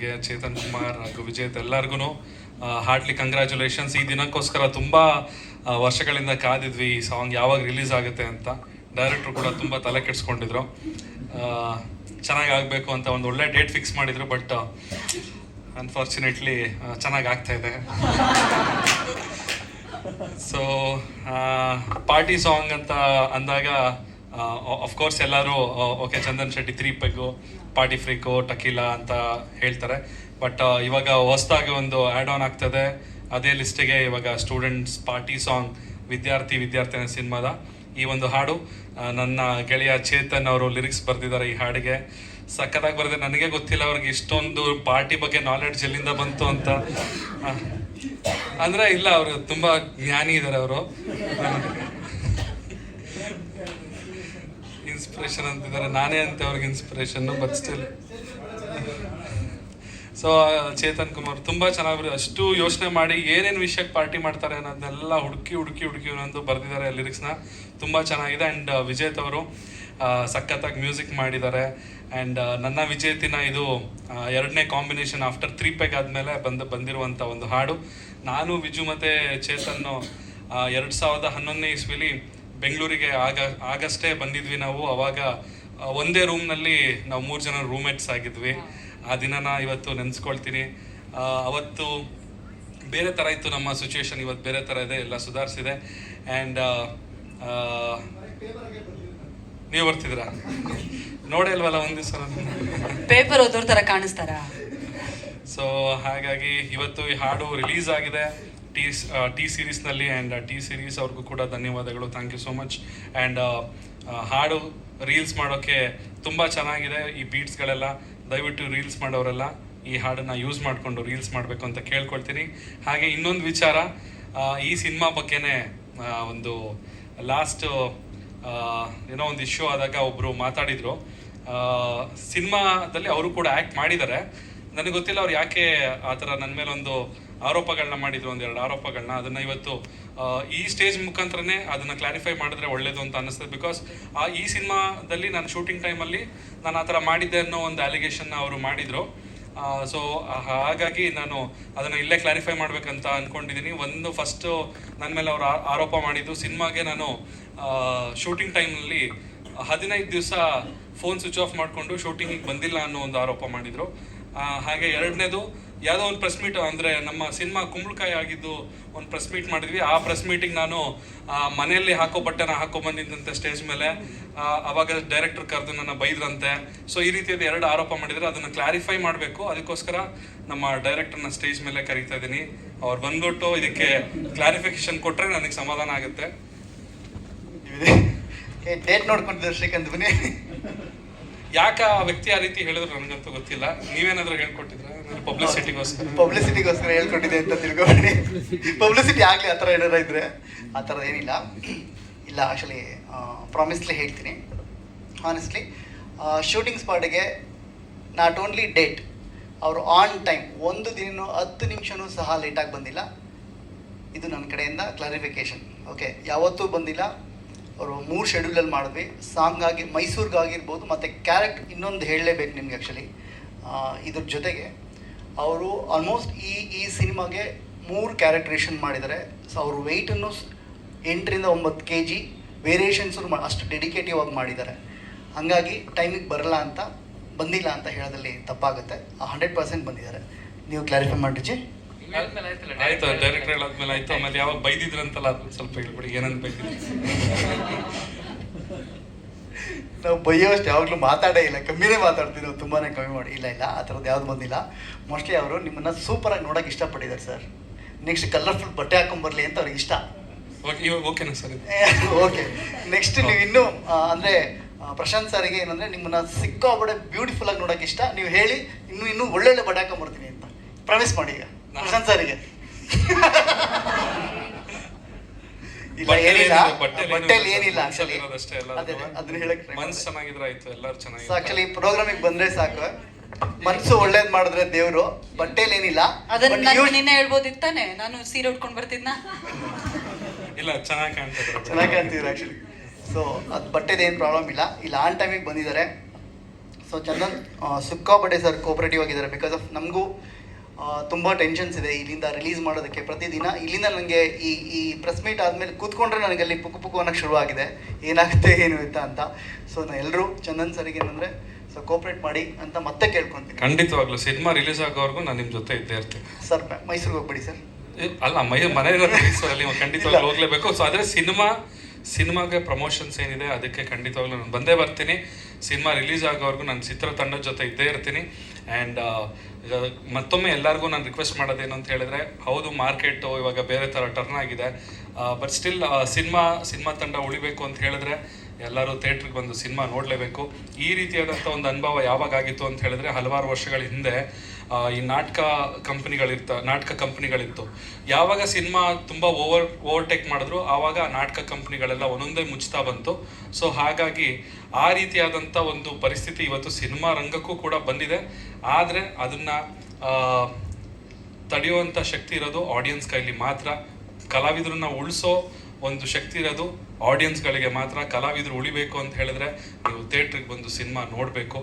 ಅವರಿಗೆ ಚೇತನ್ ಕುಮಾರ್ ಹಾಗೂ ವಿಜೇತ್ ಎಲ್ಲರಿಗೂ ಹಾರ್ಟ್ಲಿ ಕಂಗ್ರ್ಯಾಚುಲೇಷನ್ಸ್ ಈ ದಿನಕ್ಕೋಸ್ಕರ ತುಂಬ ವರ್ಷಗಳಿಂದ ಕಾದಿದ್ವಿ ಈ ಸಾಂಗ್ ಯಾವಾಗ ರಿಲೀಸ್ ಆಗುತ್ತೆ ಅಂತ. ಡೈರೆಕ್ಟ್ರು ಕೂಡ ತುಂಬ ತಲೆ ಕೆಡಿಸ್ಕೊಂಡಿದ್ರು. ಚೆನ್ನಾಗಿ ಆಗಬೇಕು ಅಂತ ಒಂದು ಒಳ್ಳೆ ಡೇಟ್ ಫಿಕ್ಸ್ ಮಾಡಿದ್ರು ಬಟ್ ಅನ್ಫಾರ್ಚುನೇಟ್ಲಿ ಚೆನ್ನಾಗಿ ಆಗ್ತಾ ಇದೆ. ಸೊ ಪಾರ್ಟಿ ಸಾಂಗ್ ಅಂತ ಅಂದಾಗ ಅಫ್ಕೋರ್ಸ್ ಎಲ್ಲರೂ okay Chandan Shetty three peg party freak tequila ಅಂತ ಹೇಳ್ತಾರೆ. ಬಟ್ ಇವಾಗ ಹೊಸದಾಗಿ ಒಂದು ಆ್ಯಡ್ ಆನ್ ಆಗ್ತದೆ. ಅದೇ ಲಿಸ್ಟಿಗೆ ಇವಾಗ ಸ್ಟೂಡೆಂಟ್ಸ್ ಪಾರ್ಟಿ ಸಾಂಗ್ ವಿದ್ಯಾರ್ಥಿ ವಿದ್ಯಾರ್ಥಿನ ಸಿನಿಮಾದ ಈ ಒಂದು ಹಾಡು. ನನ್ನ ಗೆಳೆಯ ಚೇತನ್ ಅವರು ಲಿರಿಕ್ಸ್ ಬರೆದಿದ್ದಾರೆ ಈ ಹಾಡಿಗೆ. ಸಖತ್ತಾಗಿ ಬರೆದೆ ನನಗೆ ಗೊತ್ತಿಲ್ಲ ಅವ್ರಿಗೆ ಇಷ್ಟೊಂದು ಪಾರ್ಟಿ ಬಗ್ಗೆ ನಾಲೆಡ್ಜ್ ಎಲ್ಲಿಂದ ಬಂತು ಅಂತ. ಅಂದ್ರೆ ಇಲ್ಲ, ಅವರು ತುಂಬಾ ಜ್ಞಾನಿ ಇದ್ದಾರೆ ಅವರು. ಇನ್ಸ್ಪಿರೇಷನ್ ಅಂತಿದ್ದಾರೆ. ನಾನೇ ಅಂತ ಅವ್ರಿಗೆ inspiration but still so Chetan Kumar, ತುಂಬಾ ಚೆನ್ನಾಗಿ ಅಷ್ಟು ಯೋಚನೆ ಮಾಡಿ ಏನೇನು ವಿಷಯಕ್ಕೆ ಪಾರ್ಟಿ ಮಾಡ್ತಾರೆ ಅನ್ನೋದನ್ನೆಲ್ಲ ಹುಡುಕಿ ಹುಡುಕಿ ಹುಡುಕಿ ಅನ್ನೋದು ಬರೆದಿದ್ದಾರೆ ಲಿರಿಕ್ಸ್ನ ತುಂಬಾ ಚೆನ್ನಾಗಿದೆ. ಆ್ಯಂಡ್ ವಿಜೇತ್ ಅವರು ಸಖತ್ತಾಗಿ ಮ್ಯೂಸಿಕ್ ಮಾಡಿದ್ದಾರೆ. ಆ್ಯಂಡ್ ನನ್ನ ವಿಜೇತಿನ ಇದು ಎರಡನೇ ಕಾಂಬಿನೇಷನ್ ಆಫ್ಟರ್ ತ್ರೀ ಪ್ಯಾಕ್ ಆದಮೇಲೆ ಬಂದು ಬಂದಿರುವಂಥ ಒಂದು ಹಾಡು. ನಾನು, ವಿಜು ಮತ್ತು ಚೇತನ್ನು ಎರಡು ಸಾವಿರದ ಹನ್ನೊಂದನೇ ಇಸ್ವಿಲಿ ಬೆಂಗಳೂರಿಗೆ ಆಗ ಆಗಷ್ಟೇ ಬಂದಿದ್ವಿ ನಾವು. ಅವಾಗ ಒಂದೇ ರೂಮ್ನಲ್ಲಿ ನಾವು ಮೂರು ಜನ ರೂಮ್ಮೇಟ್ಸ್ ಆಗಿದ್ವಿ. ಆ ದಿನನ ಇವತ್ತು ನೆನೆಸ್ಕೊಳ್ತೀನಿ. ಅವತ್ತು ಬೇರೆ ಥರ ಇತ್ತು ನಮ್ಮ ಸಿಚುವೇಶನ್ ಇವತ್ತು ಬೇರೆ ಥರ ಇದೆ ಎಲ್ಲ ಸುಧಾರಿಸಿದೆ. ಆ್ಯಂಡ್ ನೀವು ಬರ್ತಿದ್ರ ನೋಡೇ ಇಲ್ವಲ್ಲ ಒಂದು ದಿವಸ ಪೇಪರ್ ಓದೋರ್ ಥರ ಕಾಣಿಸ್ತಾರ? ಸೊ ಹಾಗಾಗಿ ಇವತ್ತು ಈ ಹಾಡು ರಿಲೀಸ್ ಆಗಿದೆ. ಟಿ ಟಿ ಸೀರೀಸ್ನಲ್ಲಿ ಆ್ಯಂಡ್ ಟಿ ಸೀರೀಸ್ ಅವ್ರಿಗೂ ಕೂಡ ಧನ್ಯವಾದಗಳು. Thank you so much and ಹಾಡು ರೀಲ್ಸ್ ಮಾಡೋಕ್ಕೆ ತುಂಬ ಚೆನ್ನಾಗಿದೆ ಈ ಬೀಟ್ಸ್ಗಳೆಲ್ಲ ದಯವಿಟ್ಟು ರೀಲ್ಸ್ ಮಾಡೋರೆಲ್ಲ ಈ ಹಾಡನ್ನು ಯೂಸ್ ಮಾಡಿಕೊಂಡು ರೀಲ್ಸ್ ಮಾಡಬೇಕು ಅಂತ ಕೇಳ್ಕೊಳ್ತೀನಿ. ಹಾಗೆ ಇನ್ನೊಂದು ವಿಚಾರ ಈ ಸಿನಿಮಾ ಬಗ್ಗೆನೇ ಒಂದು ಲಾಸ್ಟ್ ಏನೋ ಒಂದು ಇಶ್ಯೂ ಆದಾಗ ಒಬ್ಬರು ಮಾತಾಡಿದರು. ಸಿನಿಮಾದಲ್ಲಿ ಅವರು ಕೂಡ ಆ್ಯಕ್ಟ್ ಮಾಡಿದ್ದಾರೆ. ನನಗೆ ಗೊತ್ತಿಲ್ಲ ಅವ್ರು ಯಾಕೆ ಆ ಥರ ನನ್ನ ಮೇಲೆ ಒಂದು ಆರೋಪಗಳನ್ನ ಮಾಡಿದ್ರು ಒಂದೆರಡು ಆರೋಪಗಳನ್ನ. ಅದನ್ನ ಇವತ್ತು ಈ ಸ್ಟೇಜ್ ಮುಖಾಂತರನೇ ಅದನ್ನ ಕ್ಲಾರಿಫೈ ಮಾಡಿದ್ರೆ ಒಳ್ಳೇದು ಅಂತ ಅನಿಸ್ತದೆ ಬಿಕಾಸ್ ಆ, ಈ ಸಿನಿಮಾದಲ್ಲಿ ನಾನು ಶೂಟಿಂಗ್ ಟೈಮಲ್ಲಿ ನಾನು ಆ ಥರ ಮಾಡಿದ್ದೆ ಅನ್ನೋ ಒಂದು ಅಲಿಗೇಷನ್ನ ಅವರು ಮಾಡಿದ್ರು. ಸೊ ಹಾಗಾಗಿ ನಾನು ಅದನ್ನು ಇಲ್ಲೇ ಕ್ಲಾರಿಫೈ ಮಾಡ್ಬೇಕಂತ ಅನ್ಕೊಂಡಿದ್ದೀನಿ ಒಂದು ಫಸ್ಟು ನನ್ನ ಮೇಲೆ ಅವರು ಆರೋಪ ಮಾಡಿದ್ದು. ಸಿನಿಮಾಗೆ ನಾನು ಶೂಟಿಂಗ್ ಟೈಮ್ನಲ್ಲಿ ಹದಿನೈದು ದಿವಸ ಫೋನ್ ಸ್ವಿಚ್ ಆಫ್ ಮಾಡಿಕೊಂಡು ಶೂಟಿಂಗಿಗೆ ಬಂದಿಲ್ಲ ಅನ್ನೋ ಒಂದು ಆರೋಪ ಮಾಡಿದರು. ಹಾಗೆ ಎರಡನೇದು ಯಾವುದೋ ಒಂದು ಪ್ರೆಸ್ ಮೀಟ್ ಅಂದರೆ ನಮ್ಮ ಸಿನಿಮಾ ಕುಂಬಳಕಾಯಿ ಆಗಿದ್ದು ಒಂದು ಪ್ರೆಸ್ ಮೀಟ್ ಮಾಡಿದ್ವಿ. ಆ ಪ್ರೆಸ್ ಮೀಟಿಂಗ್ ನಾನು ಮನೆಯಲ್ಲಿ ಹಾಕೋ ಬಟ್ಟೆನ ಹಾಕೋ ಬಂದಿದ್ದಂತೆ ಸ್ಟೇಜ್ ಮೇಲೆ ಅವಾಗ ಡೈರೆಕ್ಟರ್ ಕರೆದು ನನ್ನ ಬೈದ್ರಂತೆ. ಸೊ ಈ ರೀತಿಯಾದ ಎರಡು ಆರೋಪ ಮಾಡಿದರೆ ಅದನ್ನು ಕ್ಲಾರಿಫೈ ಮಾಡಬೇಕು. ಅದಕ್ಕೋಸ್ಕರ ನಮ್ಮ ಡೈರೆಕ್ಟರ್ನ ಸ್ಟೇಜ್ ಮೇಲೆ ಕರೀತಾ ಇದ್ದೀನಿ. ಅವ್ರು ಬಂದ್ಬಿಟ್ಟು ಇದಕ್ಕೆ ಕ್ಲಾರಿಫಿಕೇಶನ್ ಕೊಟ್ಟರೆ ನನಗೆ ಸಮಾಧಾನ ಆಗುತ್ತೆ. ಡೇಟ್ ನೋಡ್ಕೊಂಡಿದ್ದಾರೆ ಶ್ರೀಕಾಂತ್, ಬನ್ನಿ. ಯಾಕೆ ಆ ವ್ಯಕ್ತಿ ಆ ರೀತಿ ಹೇಳಿದ್ರು ನನಗಂತೂ ಗೊತ್ತಿಲ್ಲ. ನೀವೇನಾದ್ರೂ ಹೇಳ್ಕೊಟ್ಟಿದ್ರ? ಪಬ್ಲಿಸಿಟಿಗೋಸ್ಕರ ಪಬ್ಲಿಸಿಟಿಗೋಸ್ಕರ ಹೇಳ್ಕೊಟ್ಟಿದೆ ಅಂತ ತಿಳ್ಕೊಬೇಡಿ ಪಬ್ಲಿಸಿಟಿ ಆಗಲಿ ಆ ಥರ ಏನಾರ ಇದ್ರೆ ಆ ಏನಿಲ್ಲ. ಇಲ್ಲ ಆ್ಯಕ್ಚುಲಿ ಪ್ರಾಮಿಸ್ಲಿ ಹೇಳ್ತೀನಿ. ಹಾನೆಸ್ಟ್ಲಿ ಶೂಟಿಂಗ್ ಸ್ಪಾಟಿಗೆ ನಾಟ್ ಓನ್ಲಿ ಡೇಟ್ ಅವರು ಆನ್ ಟೈಮ್ ಒಂದು ದಿನನೂ ಹತ್ತು ನಿಮಿಷನೂ ಸಹ ಲೇಟಾಗಿ ಬಂದಿಲ್ಲ. ಇದು ನನ್ನ ಕಡೆಯಿಂದ ಕ್ಲಾರಿಫಿಕೇಶನ್ ಓಕೆ ಯಾವತ್ತೂ ಬಂದಿಲ್ಲ. ಅವರು ಮೂರು ಶೆಡ್ಯೂಲಲ್ಲಿ ಮಾಡಿದ್ವಿ. ಸಾಂಗ್ ಆಗಿ ಮೈಸೂರಿಗಾಗಿರ್ಬೋದು ಮತ್ತು ಕ್ಯಾರೆಕ್ಟ್ ಇನ್ನೊಂದು ಹೇಳಲೇಬೇಕು ನಿಮ್ಗೆ ಆ್ಯಕ್ಚುಲಿ ಇದ್ರ ಜೊತೆಗೆ ಅವರು ಆಲ್ಮೋಸ್ಟ್ ಈ ಈ ಸಿನಿಮಾಗೆ ಮೂರು ಕ್ಯಾರೆಕ್ಟ್ರೇಷನ್ ಮಾಡಿದ್ದಾರೆ. ಸೊ ಅವ್ರ ವೆಯ್ಟನ್ನು ಎಂಟರಿಂದ ಒಂಬತ್ತು ಕೆ ಜಿ ವೇರಿಯೇಷನ್ಸು ಅಷ್ಟು ಡೆಡಿಕೇಟಿವ್ ಆಗಿ ಮಾಡಿದ್ದಾರೆ. ಹಾಗಾಗಿ ಟೈಮಿಗೆ ಬರಲ್ಲ ಅಂತ, ಬಂದಿಲ್ಲ ಅಂತ ಹೇಳೋದಲ್ಲಿ ತಪ್ಪಾಗುತ್ತೆ. ಹಂಡ್ರೆಡ್ ಪರ್ಸೆಂಟ್ ಬಂದಿದ್ದಾರೆ. ನೀವು ಕ್ಲಾರಿಫೈ ಮಾಡಿಜಿ ಆಯ್ತು ಡೈರೆಕ್ಟರ್ ಹೇಳಾದ್ಮೇಲೆ ಆಯ್ತು. ಆಮೇಲೆ ಯಾವಾಗ ಬೈದಿದ್ರಂತಲ್ಲ ಅದನ್ನ ಸ್ವಲ್ಪ ಹೇಳ್ಬಿಡಿ ಏನಂತ ಬೈದಿದ್ರು? ನಾವು ಬೈಯೋಷ್ಟು ಯಾವಾಗಲೂ ಮಾತಾಡೇ ಇಲ್ಲ. ಕಮ್ಮಿನೇ ಮಾತಾಡ್ತೀವಿ ನಾವು ತುಂಬಾ ಕಮ್ಮಿ ಮಾಡಿ. ಇಲ್ಲ ಇಲ್ಲ ಆ ಥರದ್ದು ಯಾವ್ದು ಬಂದಿಲ್ಲ. ಮೋಸ್ಟ್ಲಿ ಅವರು ನಿಮ್ಮನ್ನು ಸೂಪರಾಗಿ ನೋಡೋಕೆ ಇಷ್ಟಪಟ್ಟಿದ್ದಾರೆ ಸರ್. ನೆಕ್ಸ್ಟ್ ಕಲರ್ಫುಲ್ ಬಟ್ಟೆ ಹಾಕೊಂಬರ್ಲಿ ಅಂತ ಅವ್ರಿಗೆ ಇಷ್ಟ. ಓಕೆನಾ ಸರ್ ಓಕೆ ನೆಕ್ಸ್ಟ್ ನೀವು ಇನ್ನೂ ಅಂದ್ರೆ ಪ್ರಶಾಂತ್ ಸಾರಿಗೆ ಏನಂದ್ರೆ ನಿಮ್ಮನ್ನ ಸಿಕ್ಕಾಬಡೆ ಬ್ಯೂಟಿಫುಲ್ ಆಗಿ ನೋಡೋಕೆ ಇಷ್ಟ. ನೀವು ಹೇಳಿ ಇನ್ನೂ ಇನ್ನೂ ಒಳ್ಳೊಳ್ಳೆ ಬಟ್ಟೆ ಹಾಕೊಂಬರ್ತೀನಿ ಅಂತ. ಪ್ರಾಮಿಸ್ ಮಾಡಿ ಈಗ. ಪ್ರಶಾಂತ್ ಸರಿಗೆ ಇಲ್ಲ ಏನಿಲ್ಲ. ಬಟ್ಟೆಲಿ ಏನಿಲ್ಲ, ಆಕ್ಚುಲಿ? ಅದನ್ನ ಹೇಳಕ್ ಮನ್ಸ್ ಚೆನ್ನಾಗಿದ್ರೆ ಆಯ್ತು ಎಲ್ಲರೂ ಚೆನ್ನಾಗಿ ಆಕ್ಚುಲಿ ಪ್ರೋಗ್ರಾಮಿಗೆ ಬಂದ್ರೆ ಸಾಕು. ಮನ್ಸು ಒಳ್ಳೇದ್ ಮಾಡಿದ್ರೆ ದೇವ್ರು. ಬಟ್ಟೆಲಿ ಏನಿಲ್ಲ ಅದನ್ನ ನಿನ್ನೆ ಹೇಳ್ಬೋದಿತ್ತಾನೆ ನಾನು ಸೀರೆ ಉಟ್ಕೊಂಡ್ ಬರ್ತಿದ್ನ? ಇಲ್ಲ ಚೆನ್ನಾಗಿ ಕಾಣ್ತಿದ್ರು ಚೆನ್ನಾಗಿ ಕಾಣ್ತಿದ್ರು ಆ್ಯಕ್ಚುಲಿ ಸೊ ಅದು ಬಟ್ಟೆದು ಏನ್ ಪ್ರಾಬ್ಲಮ್ ಇಲ್ಲ. ಇಲ್ಲ ಆನ್ ಟೈಮಿಗೆ ಬಂದಿದ್ದಾರೆ. ಸೊ ಚಂದನ್ ಸುಕ್ಕಾ ಬಟ್ಟೆ ಸರ್ ಕೋಪರೇಟಿವ್ ಆಗಿದ್ದಾರೆ. ಬಿಕಾಸ್ ಆಫ್ ನಮಗೂ ತುಂಬ ಟೆನ್ಷನ್ಸ್ ಇದೆ ಇಲ್ಲಿಂದ ರಿಲೀಸ್ ಮಾಡೋದಕ್ಕೆ ಪ್ರತಿದಿನ. ಇಲ್ಲಿಂದ ನನಗೆ ಈ ಈ ಪ್ರೆಸ್ ಮೀಟ್ ಆದಮೇಲೆ ಕೂತ್ಕೊಂಡ್ರೆ ನನಗೆ ಅಲ್ಲಿ ಪುಕ್ಕು ಪುಕ್ಕು ಅನ್ನೋಕ್ಕೆ ಶುರುವಾಗಿದೆ ಏನಾಗುತ್ತೆ ಏನು ಅಂತ ಅಂತ. ಸೊ ನಾನು ಎಲ್ಲರೂ ಚಂದನ್ ಸರಿಗೆ ಏನಂದರೆ ಸೊ ಕೋಪ್ರೇಟ್ ಮಾಡಿ ಅಂತ ಮತ್ತೆ ಕೇಳ್ಕೊಂತೀನಿ. ಖಂಡಿತವಾಗ್ಲೂ ಸಿನಿಮಾ ರಿಲೀಸ್ ಆಗೋವರೆಗೂ ನಾನು ನಿಮ್ಮ ಜೊತೆ ಇದ್ದೇ ಇರ್ತೀನಿ. ಸರ್ ಮೈಸೂರಿಗೆ ಹೋಗ್ಬಿಡಿ ಸರ್ ಅಲ್ಲ ಮೈ ಮನೆ ಅಲ್ಲಿ ಖಂಡಿತವಾಗ್ಲೂ ಹೋಗ್ಲೇಬೇಕು. ಸೊ ಆದರೆ ಸಿನಿಮಾ ಸಿನಿಮಾಗೆ ಪ್ರಮೋಷನ್ಸ್ ಏನಿದೆ ಅದಕ್ಕೆ ಖಂಡಿತವಾಗ್ಲೂ ನಾನು ಬಂದೇ ಬರ್ತೀನಿ. ಸಿನಿಮಾ ರಿಲೀಸ್ ಆಗೋವರೆಗೂ ನಾನು ಚಿತ್ರತಂಡದ ಜೊತೆ ಇದ್ದೇ ಇರ್ತೀನಿ. ಆ್ಯಂಡ್ ಮತ್ತೊಮ್ಮೆ ಎಲ್ಲರಿಗೂ ನಾನು ರಿಕ್ವೆಸ್ಟ್ ಮಾಡೋದೇನು ಅಂತ ಹೇಳಿದ್ರೆ, ಹೌದು, ಮಾರ್ಕೆಟು ಇವಾಗ ಬೇರೆ ಥರ ಟರ್ನ್ ಆಗಿದೆ. ಬಟ್ ಸ್ಟಿಲ್ ಸಿನಿಮಾ ಸಿನಿಮಾ ತಂಡ ಉಳಿಬೇಕು ಅಂತ ಹೇಳಿದ್ರೆ, ಎಲ್ಲರೂ ಥಿಯೇಟ್ರಿಗೆ ಬಂದು ಸಿನಿಮಾ ನೋಡಲೇಬೇಕು. ಈ ರೀತಿಯಾದಂಥ ಒಂದು ಅನುಭವ ಯಾವಾಗ ಆಗಿತ್ತು ಅಂತ ಹೇಳಿದ್ರೆ, ಹಲವಾರು ವರ್ಷಗಳ ಹಿಂದೆ ಈ ನಾಟಕ ಕಂಪ್ನಿಗಳಿರ್ತ, ನಾಟಕ ಕಂಪ್ನಿಗಳಿತ್ತು. ಯಾವಾಗ ಸಿನಿಮಾ ತುಂಬ ಓವರ್, ಓವರ್ಟೇಕ್ ಮಾಡಿದ್ರು, ಆವಾಗ ನಾಟಕ ಕಂಪ್ನಿಗಳೆಲ್ಲ ಒಂದೊಂದೇ ಮುಚ್ತಾ ಬಂತು. ಸೊ ಹಾಗಾಗಿ ಆ ರೀತಿಯಾದಂಥ ಒಂದು ಪರಿಸ್ಥಿತಿ ಇವತ್ತು ಸಿನಿಮಾ ರಂಗಕ್ಕೂ ಕೂಡ ಬಂದಿದೆ. ಆದರೆ ಅದನ್ನು ತಡೆಯುವಂಥ ಶಕ್ತಿ ಇರೋದು ಆಡಿಯನ್ಸ್ ಕೈಲಿ ಮಾತ್ರ. ಕಲಾವಿದರನ್ನ ಉಳಿಸೋ ಒಂದು ಶಕ್ತಿ ಇರೋದು ಆಡಿಯನ್ಸ್ಗಳಿಗೆ ಮಾತ್ರ. ಕಲಾವಿದರು ಉಳಿಬೇಕು ಅಂತ ಹೇಳಿದ್ರೆ ನೀವು ಥಿಯೇಟ್ರಿಗೆ ಬಂದು ಸಿನಿಮಾ ನೋಡಬೇಕು.